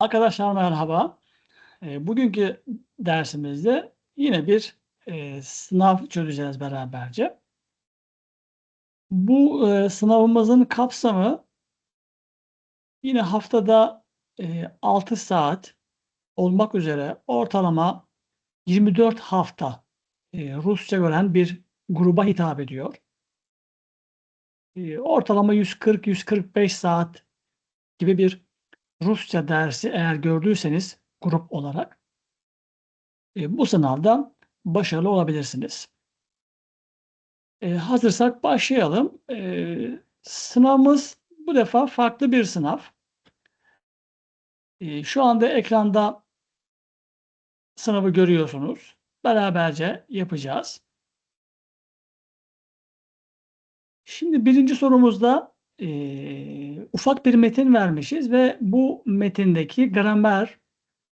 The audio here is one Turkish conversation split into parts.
Arkadaşlar merhaba. Eee, bugünkü dersimizde yine bir, eee, sınav çözeceğiz beraberce. Bu, eee, sınavımızın kapsamı yine haftada, eee, 6 saat olmak üzere ortalama 24 hafta, eee, Rusça gören bir gruba hitap ediyor. Eee, ortalama 140-145 saat gibi bir Rusça dersi eğer gördüyseniz grup olarak eee, bu sınavda başarılı olabilirsiniz. Eee, hazırsak başlayalım. Eee, sınavımız bu defa farklı bir sınav. Eee, şu anda ekranda sınavı görüyorsunuz. Beraberce yapacağız. Şimdi 1. sorumuzda, e, ufak bir metin vermişiz ve bu metindeki gramer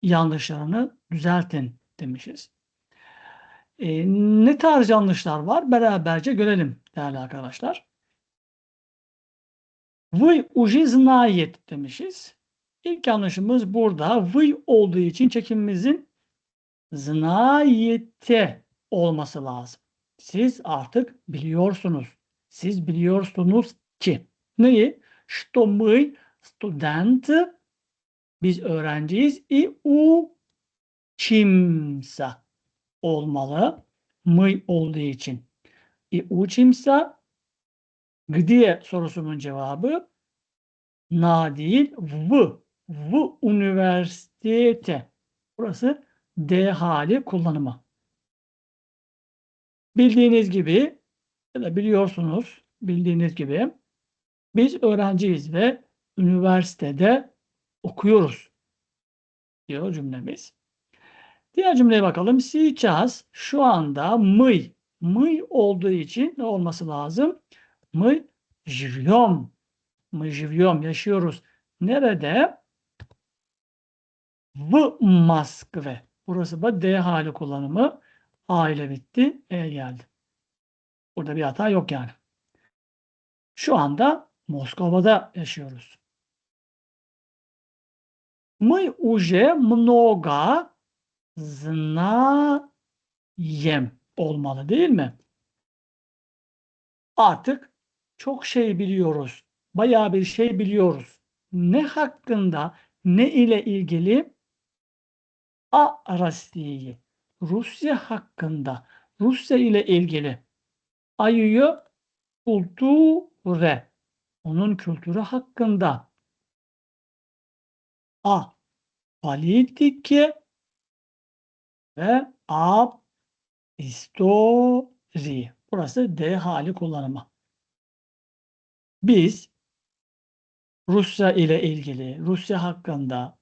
yanlışlarını düzeltin demişiz. E, ne tarz yanlışlar var? Beraberce görelim değerli arkadaşlar. Vıy uji znayet demişiz. İlk yanlışımız burada vıy olduğu için çekimimizin znayette olması lazım. Siz artık biliyorsunuz. Siz biliyorsunuz ki. Neyi? Что мы студенты biz öğrenciyiz. И учимся olmalı. Мы olduğu için. И учимся где sorusunun cevabı na değil v. V üniversitete. Burası D hali kullanımı. Bildiğiniz gibi ya da biliyorsunuz bildiğiniz gibi biz öğrenciyiz ve üniversitede okuyoruz diyor cümlemiz. Diğer cümleye bakalım. Сейчас şu anda мы мы olduğu için ne olması lazım? Мы живем. Мы живем. Yaşıyoruz. Nerede? В Москве. Burası da D hali kullanımı. A ile bitti. E geldi. Burada bir hata yok yani. Şu anda Moskova'da yaşıyoruz. Мы уже много знаем olmalı değil mi? Artık çok şey biliyoruz. Bayağı bir şey biliyoruz. Ne hakkında, ne ile ilgili? A Rossiyi. Rusya hakkında, Rusya ile ilgili. Ayıyı kulture. onun kültürü hakkında. A. Politike ve A. History. Burası D hali kullanımı. Biz Rusya ile ilgili, Rusya hakkında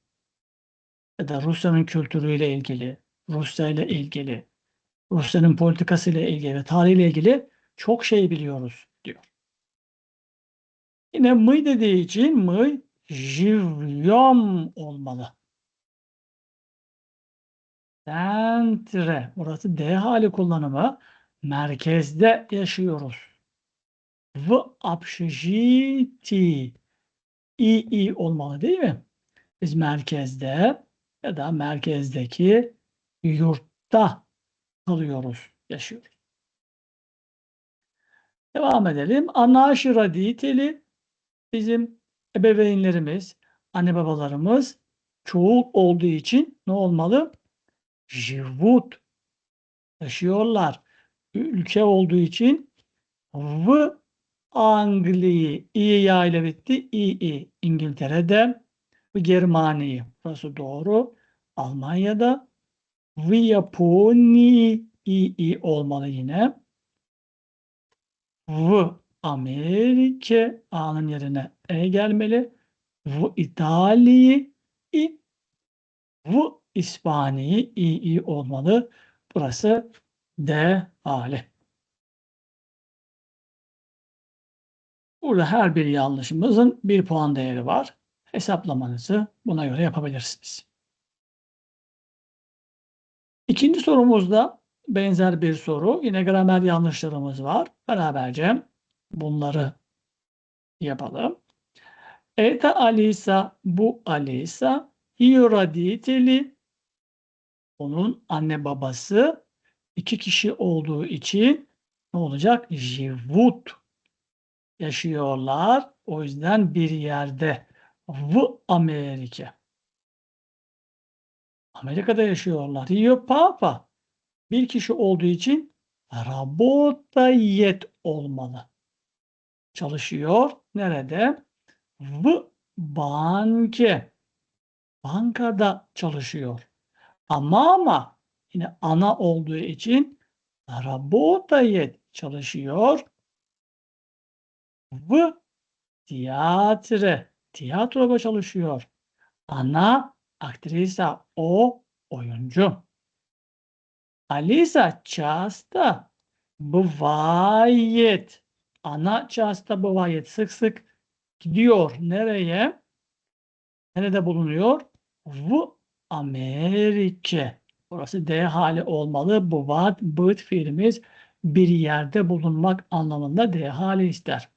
ya da Rusya'nın kültürüyle ilgili, Rusya ile ilgili, Rusya'nın politikası ile ilgili ve tarihiyle ilgili çok şey biliyoruz. Yine mıy dediği için mıy jivyom olmalı. Centre. Burası D hali kullanımı. Merkezde yaşıyoruz. V apşijiti. İ, i olmalı değil mi? Biz merkezde ya da merkezdeki yurtta kalıyoruz, yaşıyoruz. Devam edelim. Anaşira diteli bizim ebeveynlerimiz, anne babalarımız çoğul olduğu için ne olmalı? Jivut yaşıyorlar. Ülke olduğu için v Angliyi iyi ya ile bitti. İ, i. İngiltere'de ve Germaniyi. Burası doğru. Almanya'da ve Japoni i, i olmalı yine. V Amerika A'nın yerine E gelmeli. V İtalya'yı i V İspanya'yı i i olmalı. Burası D hali. Burada her bir yanlışımızın bir puan değeri var. Hesaplamanızı buna göre yapabilirsiniz. İkinci sorumuzda benzer bir soru. Yine gramer yanlışlarımız var. Beraberce bunları yapalım. Eta Alisa bu Alisa Hiyuraditeli onun anne babası iki kişi olduğu için ne olacak? Jivut yaşıyorlar. O yüzden bir yerde v Amerika. Amerika'da yaşıyorlar. Hiyo Papa bir kişi olduğu için rabotayet olmalı Çalışıyor. Nerede? V banke. Bankada çalışıyor. Ama ama yine ana olduğu için работает çalışıyor. V tiyatre. Tiyatroda çalışıyor. Ana aktrisa o oyuncu. Alisa часто бывает. Ana часто бывает. Sık sık gidiyor. Nereye? Nerede bulunuyor? V Amerika. Burası D hali olmalı. Bu what, but fiilimiz bir yerde bulunmak anlamında D hali ister.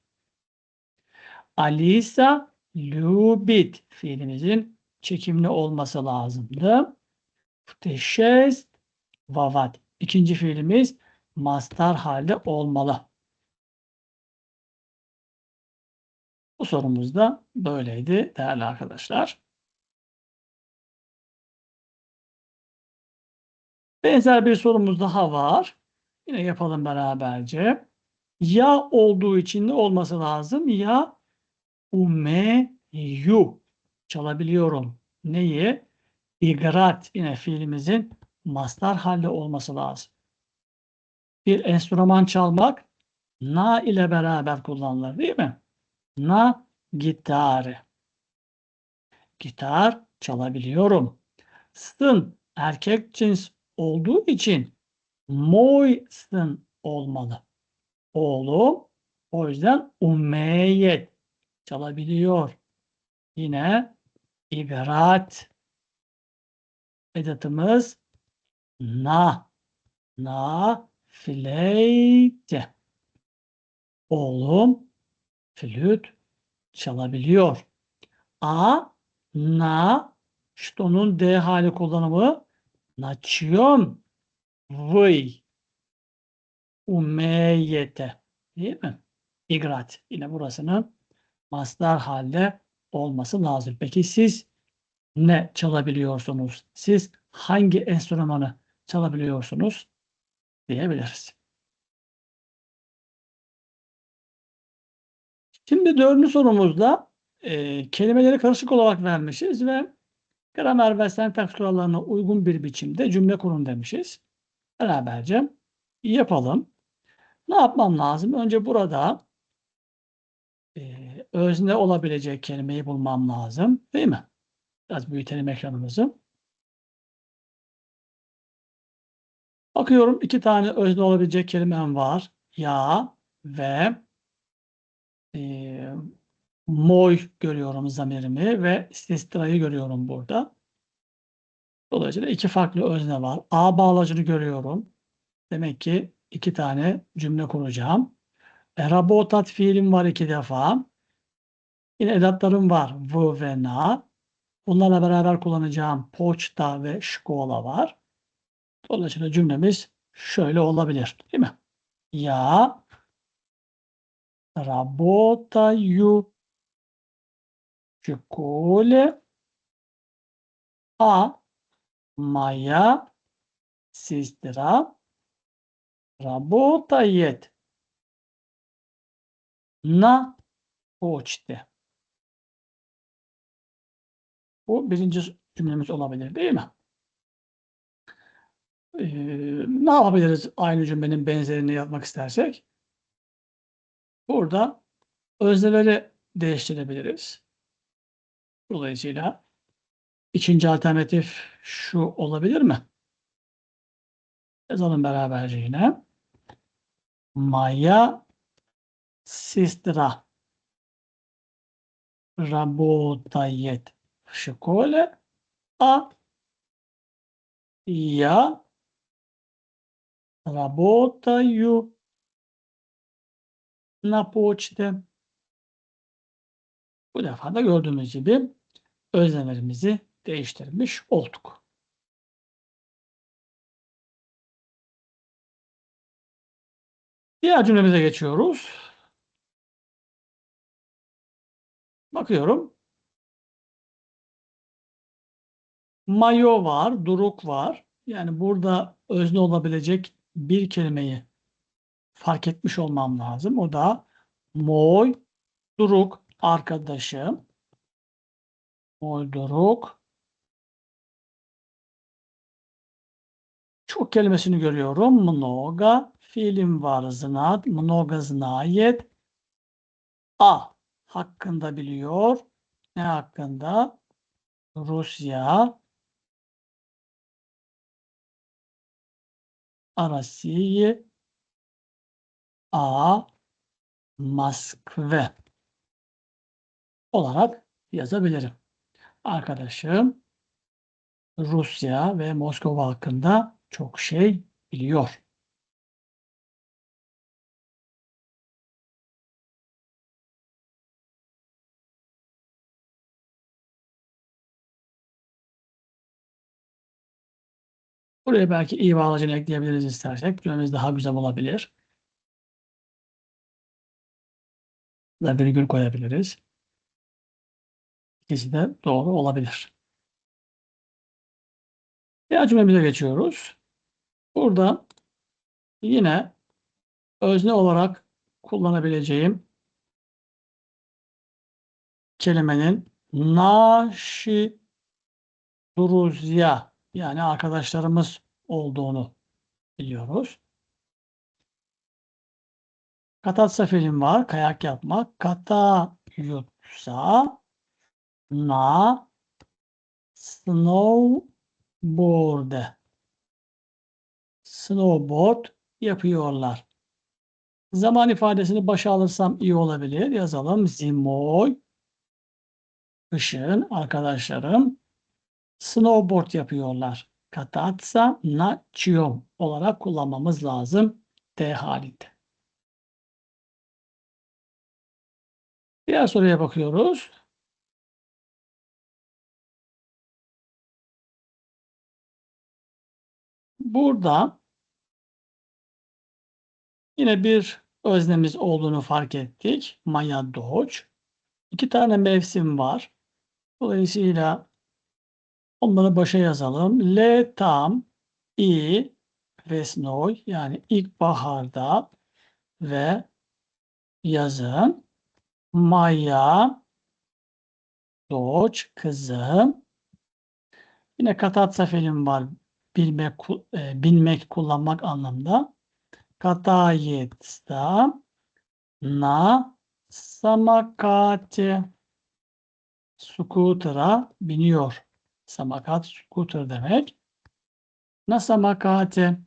Alisa любит fiilimizin çekimli olması lazımdı. Putešest vavat. İkinci fiilimiz mastar halde olmalı. Bu sorumuz da böyleydi değerli arkadaşlar. Benzer bir sorumuz daha var. Yine yapalım beraberce. Ya olduğu için ne olması lazım? Ya umeyu çalabiliyorum. Neyi? İgrat yine fiilimizin mastar halde olması lazım. Bir enstrüman çalmak na ile beraber kullanılır değil mi? Na gitarı. Gitar çalabiliyorum. Sın erkek cins olduğu için moysın olmalı. Oğlum o yüzden ummeyet çalabiliyor. Yine ibrat edatımız na na fleyte oğlum flüt çalabiliyor. A na ştonun D hali kullanımı naçyon vıy umeyete değil mi? İgrat. Yine burasının mastar halde olması lazım. Peki siz ne çalabiliyorsunuz? Siz hangi enstrümanı çalabiliyorsunuz? Diyebiliriz. Şimdi dördüncü sorumuzda e, kelimeleri karışık olarak vermişiz ve gramer ve sentaks kurallarına uygun bir biçimde cümle kurun demişiz. Beraberce yapalım. Ne yapmam lazım? Önce burada e, özne olabilecek kelimeyi bulmam lazım. Değil mi? Biraz büyütelim ekranımızı. Bakıyorum iki tane özne olabilecek kelimem var. Ya ve e, moy görüyorum zamirimi ve sistra'yı görüyorum burada. Dolayısıyla iki farklı özne var. A bağlacını görüyorum. Demek ki iki tane cümle kuracağım. E, rabotat fiilim var iki defa. Yine edatlarım var. V ve na. Bunlarla beraber kullanacağım poçta ve şkola var. Dolayısıyla cümlemiz şöyle olabilir. Değil mi? Ya работаю в школе, а моя сестра работает на почте. Bu birinci cümlemiz olabilir değil mi? Ee, ne yapabiliriz aynı cümlenin benzerini yapmak istersek? Burada özneleri değiştirebiliriz. Dolayısıyla ikinci alternatif şu olabilir mi? Yazalım beraberce yine. Maya сестра работает в школе, а я работаю na poçte. Bu defa da gördüğünüz gibi öznelerimizi değiştirmiş olduk. Diğer cümlemize geçiyoruz. Bakıyorum. Mayo var, duruk var. Yani burada özne olabilecek bir kelimeyi fark etmiş olmam lazım. O da Moyduruk arkadaşım. Moyduruk. Çok kelimesini görüyorum. Mnoga fiilim var. Zınat. Mnoga znayet. A hakkında biliyor. Ne hakkında? Rusya, Arasiyi A, Moskva olarak yazabilirim. Arkadaşım Rusya ve Moskova hakkında çok şey biliyor. Buraya belki iyi bağlacını ekleyebiliriz istersek. Cümlemiz daha güzel olabilir. Da virgül koyabiliriz. İkisi de doğru olabilir. Diğer cümlemize geçiyoruz. Burada yine özne olarak kullanabileceğim kelimenin naşi duruzya yani arkadaşlarımız olduğunu biliyoruz. Katatsa film var. Kayak yapmak. Kata yutsa na snowboard snowboard yapıyorlar. Zaman ifadesini başa alırsam iyi olabilir. Yazalım. Zimoy kışın arkadaşlarım snowboard yapıyorlar. Katatsa na olarak kullanmamız lazım T halinde. Diğer soruya bakıyoruz. Burada yine bir öznemiz olduğunu fark ettik. Maya Doğuç. İki tane mevsim var. Dolayısıyla onları başa yazalım. Le tam i vesnoy yani ilkbaharda ve yazın Maya Doğuç kızım. Yine katat seferim var. Bilmek, e, bilmek, kullanmak anlamda. Katayetsta na samakati skuter'a biniyor. Samakat scooter demek. Na samakati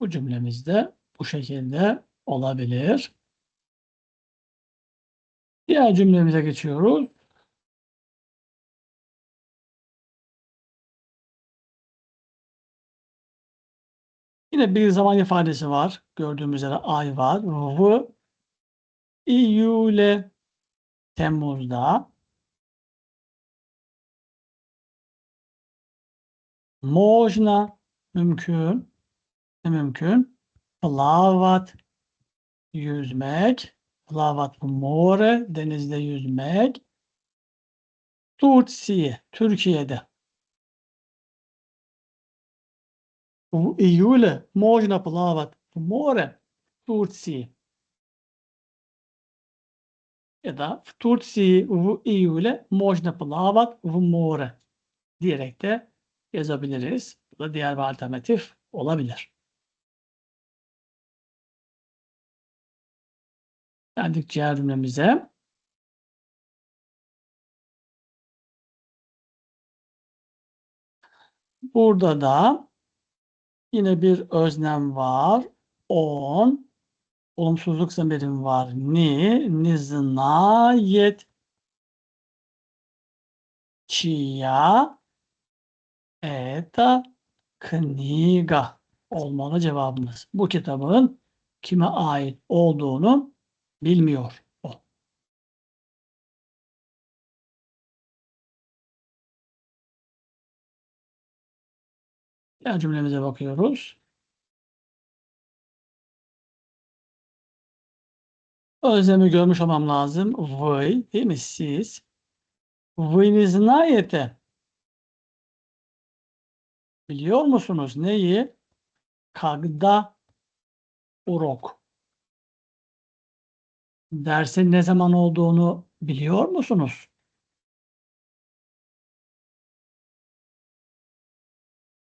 Bu cümlemizde bu şekilde olabilir. Diğer cümlemize geçiyoruz. Yine bir zaman ifadesi var. Gördüğümüz üzere ay var. V İyule Temmuz'da Mojna mümkün mümkün? Plavat yüzmek. Plavat more denizde yüzmek. Tursi Türkiye'de. В июле можно плавать в море Tursi. Ya da в Турции в июле можно плавать в море diyerek de yazabiliriz. Bu da diğer bir alternatif olabilir. Geldik diğer cümlemize. Burada da yine bir öznem var. On. Olumsuzluk zamirim var. Ni. Niznayet. Çiya. Eta. Kniga olmalı cevabımız. Bu kitabın kime ait olduğunu bilmiyor o. Diğer cümlemize bakıyoruz. Özlemi görmüş olmam lazım. Вы, değil mi? Siz. Вы не знаете. Biliyor musunuz neyi? Когда урок. Dersin ne zaman olduğunu biliyor musunuz?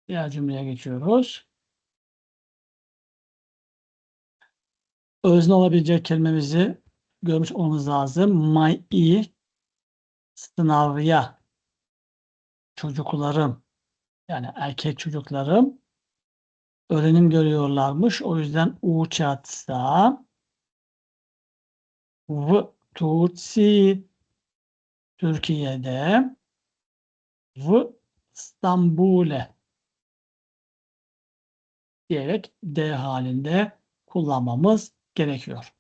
Diğer cümleye geçiyoruz. Özne olabilecek kelimemizi görmüş olmamız lazım. Mai sınavya çocuklarım yani erkek çocuklarım öğrenim görüyorlarmış. O yüzden uçatsa v Tursi Türkiye'de v İstanbul'e diyerek D halinde kullanmamız gerekiyor.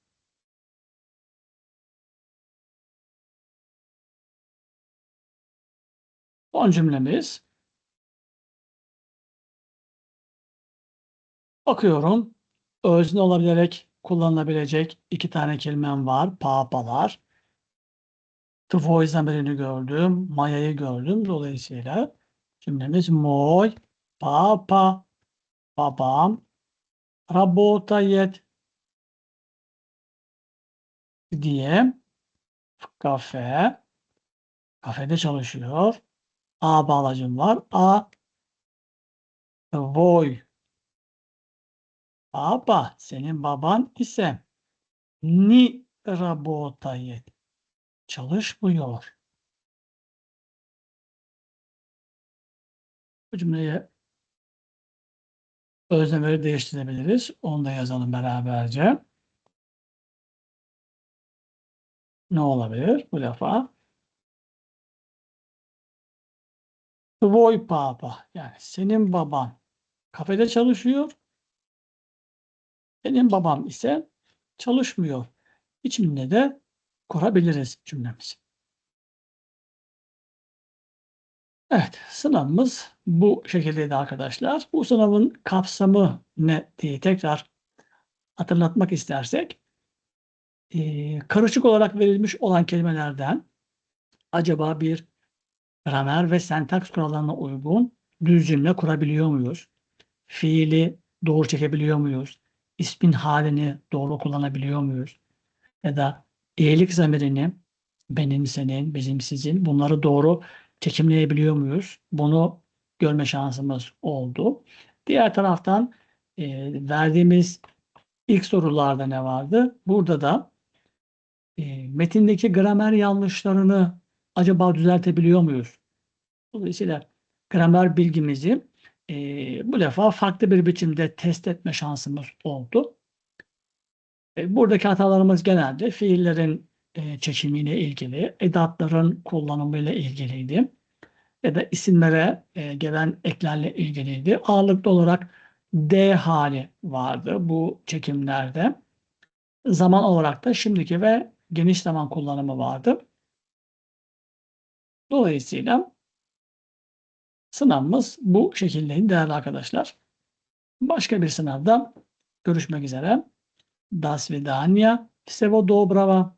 Son cümlemiz. Bakıyorum. Özne olabilerek kullanılabilecek iki tane kelimem var. Papalar. Tvoiz'den birini gördüm. Maya'yı gördüm. Dolayısıyla cümlemiz moy, papa, babam, работает diye kafe kafede çalışıyor. A bağlacım var. A voy Baba, senin baban ise ni работает çalışmıyor. Bu cümleyi özneleri değiştirebiliriz. Onu da yazalım beraberce. Ne olabilir bu defa? Tvoj papa yani senin baban kafede çalışıyor. Benim babam ise çalışmıyor. İçimde de kurabiliriz cümlemizi. Evet, sınavımız bu şekildeydi arkadaşlar. Bu sınavın kapsamı ne diye tekrar hatırlatmak istersek, e, karışık olarak verilmiş olan kelimelerden acaba bir gramer ve sentaks kurallarına uygun düz cümle kurabiliyor muyuz? Fiili doğru çekebiliyor muyuz? İsmin halini doğru kullanabiliyor muyuz? Ya da iyilik zamirini benim, senin, bizim, sizin bunları doğru çekimleyebiliyor muyuz? Bunu görme şansımız oldu. Diğer taraftan e, verdiğimiz ilk sorularda ne vardı? Burada da e, metindeki gramer yanlışlarını acaba düzeltebiliyor muyuz? Dolayısıyla gramer bilgimizi e, bu defa farklı bir biçimde test etme şansımız oldu. E, buradaki hatalarımız genelde fiillerin e, çekimiyle ilgili, edatların kullanımıyla ilgiliydi. Ya da isimlere e, gelen eklerle ilgiliydi. Ağırlıklı olarak D hali vardı bu çekimlerde. Zaman olarak da şimdiki ve geniş zaman kullanımı vardı. Dolayısıyla Sınavımız bu şekildeydi değerli arkadaşlar. Başka bir sınavda görüşmek üzere. Das vidania. Всего доброго.